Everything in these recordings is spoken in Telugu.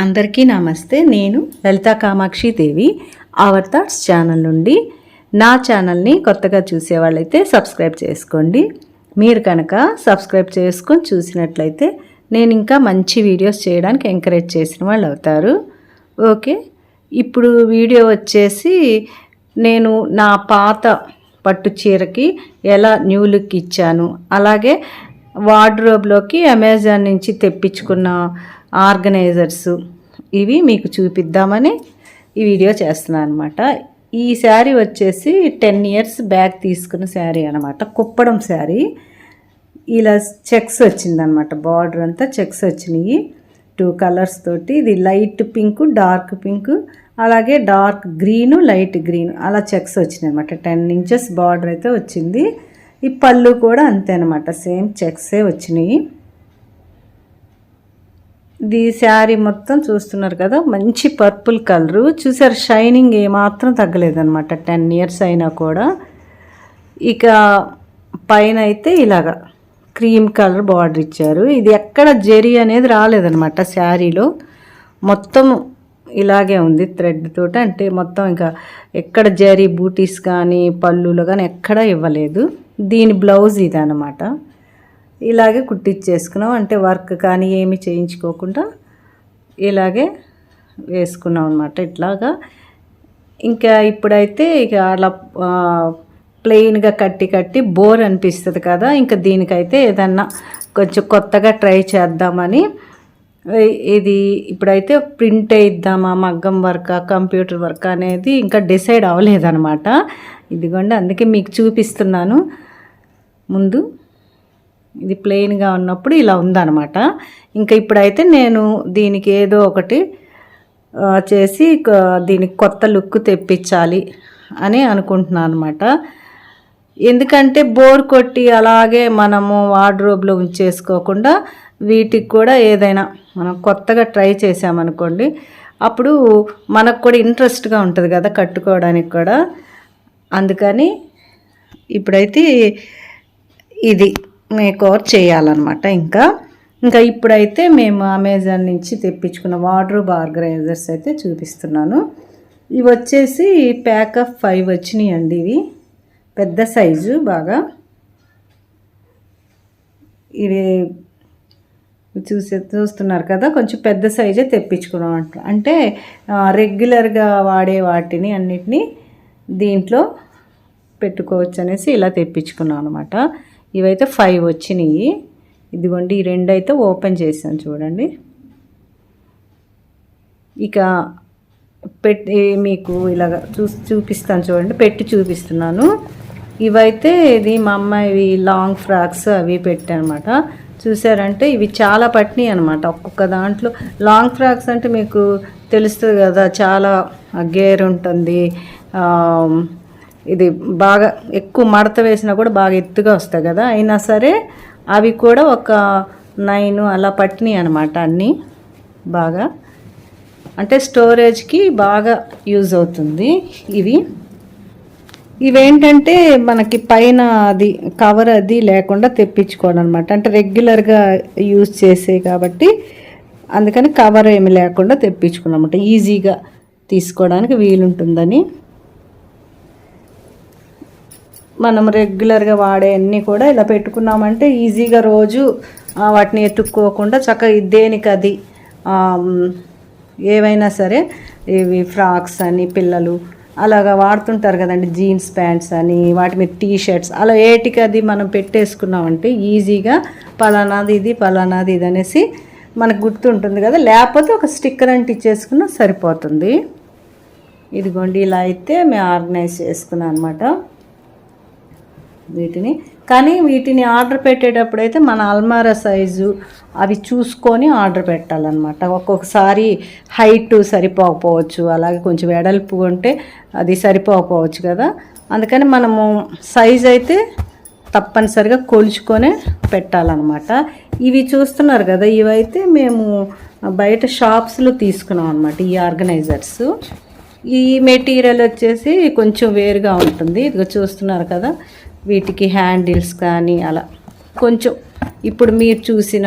అందరికీ నమస్తే. నేను Lalitha Kamakshi Devi. Our thoughts channel నుండి నా ఛానల్ని కొత్తగా చూసేవాళ్ళైతే సబ్స్క్రైబ్ చేసుకోండి. మీరు కనుక సబ్స్క్రైబ్ చేసుకొని చూసినట్లయితే నేను ఇంకా మంచి వీడియోస్ చేయడానికి ఎంకరేజ్ చేసిన వాళ్ళు అవుతారు. ఓకే? ఇప్పుడు వీడియో వచ్చేసి నేను నా పాత పట్టు చీరకి ఎలా న్యూ లుక్ ఇచ్చాను. అలాగే వార్డ్రోబ్లోకి అమెజాన్ నుంచి తెప్పించుకున్న ఆర్గనైజర్స్. ఇవి మీకు చూపిద్దామని ఈ వీడియో చేస్తున్నాను అనమాట ఈ శారీ వచ్చేసి టెన్ ఇయర్స్ బ్యాక్ తీసుకున్న శారీ అనమాట కుప్పడం శారీ. ఇలా చెక్స్ వచ్చిందనమాట బార్డర్ అంతా చెక్స్ వచ్చినాయి. టూ కలర్స్ తోటి. ఇది లైట్ పింక్ డార్క్ పింక్ అలాగే డార్క్ గ్రీను లైట్ గ్రీన్ అలా చెక్స్ వచ్చినాయి అనమాట టెన్ ఇంచెస్ బార్డర్ అయితే వచ్చింది. ఈ పళ్ళు కూడా అంతే అనమాట సేమ్ చెక్సే వచ్చినాయి. ఇది శారీ మొత్తం చూస్తున్నారు కదా మంచి పర్పుల్ కలరు. చూసారు షైనింగ్ ఏమాత్రం తగ్గలేదనమాట టెన్ ఇయర్స్ అయినా కూడా. ఇక పైన అయితే ఇలాగా క్రీమ్ కలర్ బార్డర్ ఇచ్చారు. ఇది ఎక్కడ జెరీ అనేది రాలేదనమాట శారీలో. మొత్తం ఇలాగే ఉంది థ్రెడ్ తోటి. అంటే మొత్తం ఇంకా ఎక్కడ జరీ బూటీస్ కానీ పళ్ళులు కానీ ఎక్కడ ఇవ్వలేదు. దీని బ్లౌజ్ ఇది అనమాట ఇలాగే కుట్టించేసుకున్నాం అంటే వర్క్ కానీ ఏమి చేయించుకోకుండా ఇలాగే వేసుకున్నాం అనమాట ఇట్లాగా ఇంకా ఇప్పుడైతే ఇక అలా ప్లెయిన్గా కట్టి కట్టి బోర్ అనిపిస్తుంది కదా. ఇంకా దీనికైతే ఏదన్నా కొంచెం కొత్తగా ట్రై చేద్దామని ఇది ఇప్పుడైతే ప్రింట్ వేయిద్దామా మగ్గం వర్క్ కంప్యూటర్ వర్క్ అనేది ఇంకా డిసైడ్ అవ్వలేదన్నమాట. ఇదిగోండి అందుకే మీకు చూపిస్తున్నాను. ముందు ఇది ప్లెయిన్గా ఉన్నప్పుడు ఇలా ఉందన్నమాట. ఇంకా ఇప్పుడైతే నేను దీనికి ఏదో ఒకటి చేసి దీనికి కొత్త లుక్ తెప్పించాలి అని అనుకుంటున్నాను అనమాట ఎందుకంటే బోర్ కొట్టి అలాగే మనము వార్డ్రోబ్లో ఉంచేసుకోకుండా వీటికి కూడా ఏదైనా మనం కొత్తగా ట్రై చేసామనుకోండి అప్పుడు మనకు కూడా ఇంట్రెస్ట్గా ఉంటుంది కదా కట్టుకోవడానికి కూడా. అందుకని ఇప్పుడైతే ఇది మేక్ ఓవర్ చేయాలన్నమాట ఇంకా. ఇంకా ఇప్పుడైతే మేము అమెజాన్ నుంచి తెప్పించుకున్న వాటర్ ఆర్గనైజర్స్ అయితే చూపిస్తున్నాను. ఇవి వచ్చేసి ప్యాక్ ఆఫ్ ఫైవ్ వచ్చినాయి అండి ఇవి. పెద్ద సైజు బాగా. ఇది చూసే చూస్తున్నారు కదా కొంచెం పెద్ద సైజే తెప్పించుకున్నాం అంట. అంటే రెగ్యులర్గా వాడే వాటిని అన్నిటినీ దీంట్లో పెట్టుకోవచ్చు అనేసి ఇలా తెప్పించుకున్నాం అనమాట ఇవైతే ఫైవ్ వచ్చినాయి. ఇదిగోండి ఈ రెండు అయితే ఓపెన్ చేశాను చూడండి. ఇక పెట్టి మీకు ఇలాగ చూ చూపిస్తాను చూడండి పెట్టి చూపిస్తున్నాను. ఇవైతే ఇది మా అమ్మాయి లాంగ్ ఫ్రాక్స్ అవి పెట్టానమాట. చూసారంటే ఇవి చాలా పట్టినాయి అనమాట ఒక్కొక్క దాంట్లో లాంగ్ ఫ్రాక్స్ అంటే మీకు తెలుస్తుంది కదా చాలా గేర్ ఉంటుంది. ఇది బాగా ఎక్కువ మడత వేసినా కూడా బాగా ఎత్తుగా వస్తాయి కదా. అయినా సరే అవి కూడా ఒక నైన్ అలా పట్టినాయి అనమాట అన్నీ బాగా. అంటే స్టోరేజ్కి బాగా యూజ్ అవుతుంది ఇవి. ఇవేంటంటే మనకి పైన అది కవర్ అది లేకుండా తెప్పించుకోవడం అనమాట అంటే రెగ్యులర్గా యూజ్ చేసే కాబట్టి అందుకని కవర్ ఏమి లేకుండా తెప్పించుకున్నమాట ఈజీగా తీసుకోవడానికి వీలుంటుందని. మనం రెగ్యులర్గా వాడే అన్నీ కూడా ఇలా పెట్టుకున్నామంటే ఈజీగా రోజు వాటిని ఎత్తుక్కోకుండా చక్కగా దేనికి అది ఏవైనా సరే ఇవి ఫ్రాక్స్ అని పిల్లలు అలాగా వాడుతుంటారు కదండి జీన్స్ ప్యాంట్స్ అని వాటి మీద టీ షర్ట్స్ అలా ఏటికి అది మనం పెట్టేసుకున్నామంటే ఈజీగా పలానాది ఇది పలానాది ఇది అనేసి మనకు గుర్తుంటుంది కదా లేకపోతే ఒక స్టిక్కర్ అంటే ఇచ్చేసుకున్నా సరిపోతుంది. ఇదిగోండి ఇలా అయితే మేము ఆర్గనైజ్ చేసుకున్నాం అనమాట వీటిని. కానీ వీటిని ఆర్డర్ పెట్టేటప్పుడు అయితే మన అల్మారా సైజు అవి చూసుకొని ఆర్డర్ పెట్టాలన్నమాట. ఒక్కొక్కసారి హైట్ సరిపోకపోవచ్చు అలాగే కొంచెం వెడల్పు ఉంటే అది సరిపోకపోవచ్చు కదా. అందుకని మనము సైజ్ అయితే తప్పనిసరిగా కొలుచుకొనే పెట్టాలన్నమాట. ఇవి చూస్తున్నారు కదా ఇవైతే మేము బయట షాప్స్లో తీసుకున్నాం అనమాట ఈ ఆర్గనైజర్స్. ఈ మెటీరియల్ వచ్చేసి కొంచెం వేరుగా ఉంటుంది. ఇదిగో చూస్తున్నారు కదా వీటికి హ్యాండిల్స్ కానీ అలా. కొంచెం ఇప్పుడు మీరు చూసిన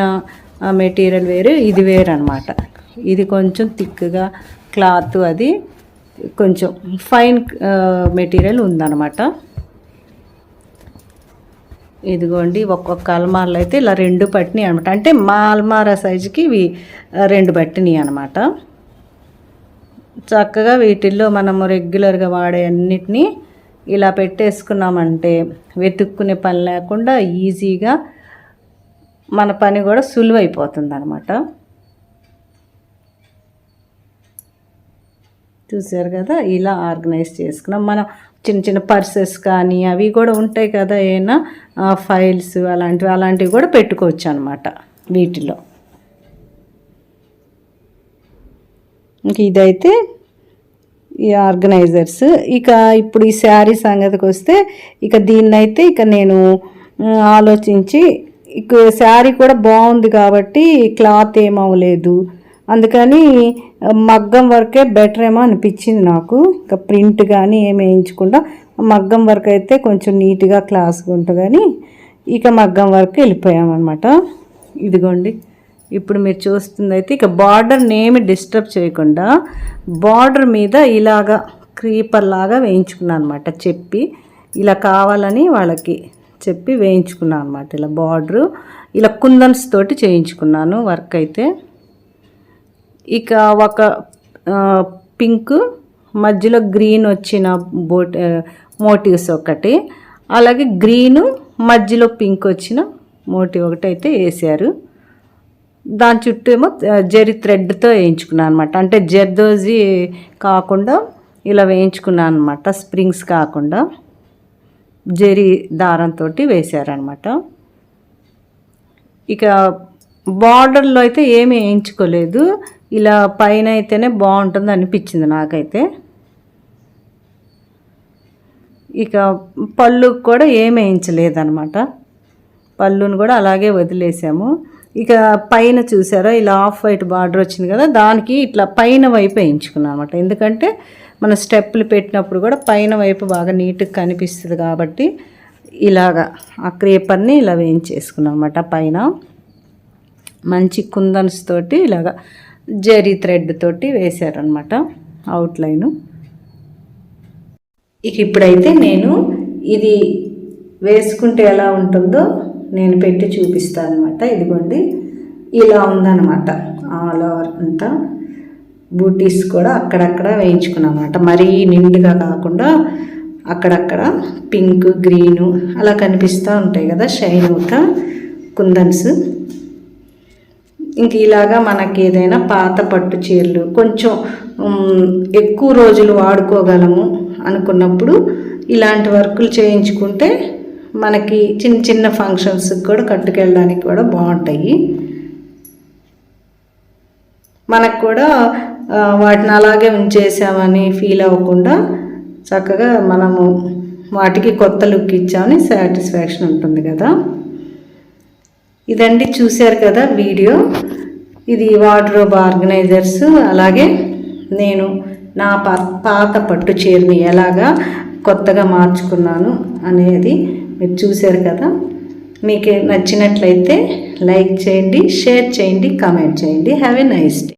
మెటీరియల్ వేరు ఇది వేరు అనమాట ఇది కొంచెం థిక్గా క్లాత్ అది కొంచెం ఫైన్ మెటీరియల్ ఉందన్నమాట. ఇదిగోండి ఒక్కొక్క అల్మార్లు అయితే ఇలా రెండు పట్టినాయి అనమాట అంటే మా అల్మారా సైజుకి ఇవి రెండు పట్టినాయి అనమాట చక్కగా వీటిల్లో మనము రెగ్యులర్గా వాడే అన్నిటినీ ఇలా పెట్టేసుకున్నామంటే వెతుక్కునే పని లేకుండా ఈజీగా మన పని కూడా సులువైపోతుంది అనమాట చూసారు కదా? ఇలా ఆర్గనైజ్ చేసుకున్నాం. మనం చిన్న చిన్న పర్సెస్ కానీ అవి కూడా ఉంటాయి కదా ఏమైనా ఫైల్స్ అలాంటివి అలాంటివి కూడా పెట్టుకోవచ్చు అనమాట వీటిలో. ఇంక ఇదైతే ఈ ఆర్గనైజర్స్. ఇక ఇప్పుడు ఈ శారీ సంగతికి వస్తే ఇక దీన్నైతే ఇక నేను ఆలోచించి ఇక శారీ కూడా బాగుంది కాబట్టి క్లాత్ ఏమవ్వలేదు అందుకని మగ్గం వర్కే బెటర్ ఏమో అనిపించింది నాకు. ఇంకా ప్రింట్ కానీ ఏమి వేయించకుండా మగ్గం వర్క్ అయితే కొంచెం నీట్గా క్లాస్గా ఉంటుందని ఇక మగ్గం వర్క్ వెళ్ళిపోయామన్నమాట. ఇదిగోండి. ఇప్పుడు మీరు చూస్తుందైతే ఇక బార్డర్ని ఏమి డిస్టర్బ్ చేయకుండా బార్డర్ మీద ఇలాగా క్రీపర్ లాగా వేయించుకున్నాను అనమాట చెప్పి ఇలా కావాలని వాళ్ళకి చెప్పి వేయించుకున్నాను అనమాట ఇలా బార్డరు ఇలా కుందన్స్ తోటి చేయించుకున్నాను వర్క్ అయితే. ఇక ఒక పింక్ మధ్యలో గ్రీన్ వచ్చిన బోట్ మోటివ్స్ ఒకటి అలాగే గ్రీను మధ్యలో పింక్ వచ్చిన మోటివ్ ఒకటి అయితే వేసారు. దాని చుట్టూ ఏమో జరి థ్రెడ్తో వేయించుకున్నాను అనమాట అంటే జర్దోజీ కాకుండా ఇలా వేయించుకున్నాను అనమాట స్ప్రింగ్స్ కాకుండా. జరి దారంతో వేశారనమాట ఇక బార్డర్లో అయితే ఏమీ వేయించుకోలేదు. ఇలా పైన అయితేనే బాగుంటుంది అనిపించింది నాకైతే. ఇక పళ్ళు కూడా ఏమి వేయించలేదన్నమాట. పళ్ళును కూడా అలాగే వదిలేసాము. ఇక పైన చూసారా ఇలా ఆఫ్ వైట్ బార్డర్ వచ్చింది కదా దానికి ఇట్లా పైన వైపు వేయించుకున్నాను అనమాట ఎందుకంటే మన స్టెప్పులు పెట్టినప్పుడు కూడా పైన వైపు బాగా నీట్గా కనిపిస్తుంది కాబట్టి ఇలాగా ఆ క్రేపర్ని ఇలా వేయించేసుకున్నాను అనమాట పైన. మంచి కుందన్స్ తోటి ఇలాగా జరీ థ్రెడ్ తోటి వేశారనమాట అవుట్లైను. ఇక ఇప్పుడైతే నేను ఇది వేసుకుంటే ఎలా ఉంటుందో నేను పెట్టి చూపిస్తాను అనమాట ఇదిగోండి ఇలా ఉందన్నమాట. ఆల్ ఓవర్ అంతా బూటీస్ కూడా అక్కడక్కడ వేయించుకున్నాను అనమాట మరీ నిండుగా కాకుండా అక్కడక్కడ పింక్ గ్రీను అలా కనిపిస్తూ ఉంటాయి కదా షైన్ అవుతా కుందన్స్. ఇంక ఇలాగా మనకి ఏదైనా పాత పట్టు చీరలు కొంచెం ఎక్కువ రోజులు వాడుకోగలము అనుకున్నప్పుడు ఇలాంటి వర్కులు చేయించుకుంటే మనకి చిన్న చిన్న ఫంక్షన్స్కి కూడా కట్టుకెళ్ళడానికి కూడా బాగుంటాయి. మనకు కూడా వాటిని అలాగే ఉంచేసామని ఫీల్ అవ్వకుండా చక్కగా మనము వాటికి కొత్త లుక్ ఇచ్చామని సాటిస్ఫాక్షన్ ఉంటుంది కదా. ఇదండి చూశారు కదా వీడియో. ఇది వార్డ్రోబ్ ఆర్గనైజర్స్ అలాగే నేను నా పాత పట్టు చీరని ఎలాగా కొత్తగా మార్చుకున్నాను అనేది మీరు చూశారు కదా మీకు నచ్చినట్లయితే లైక్ చేయండి షేర్ చేయండి కామెంట్ చేయండి. Have a nice day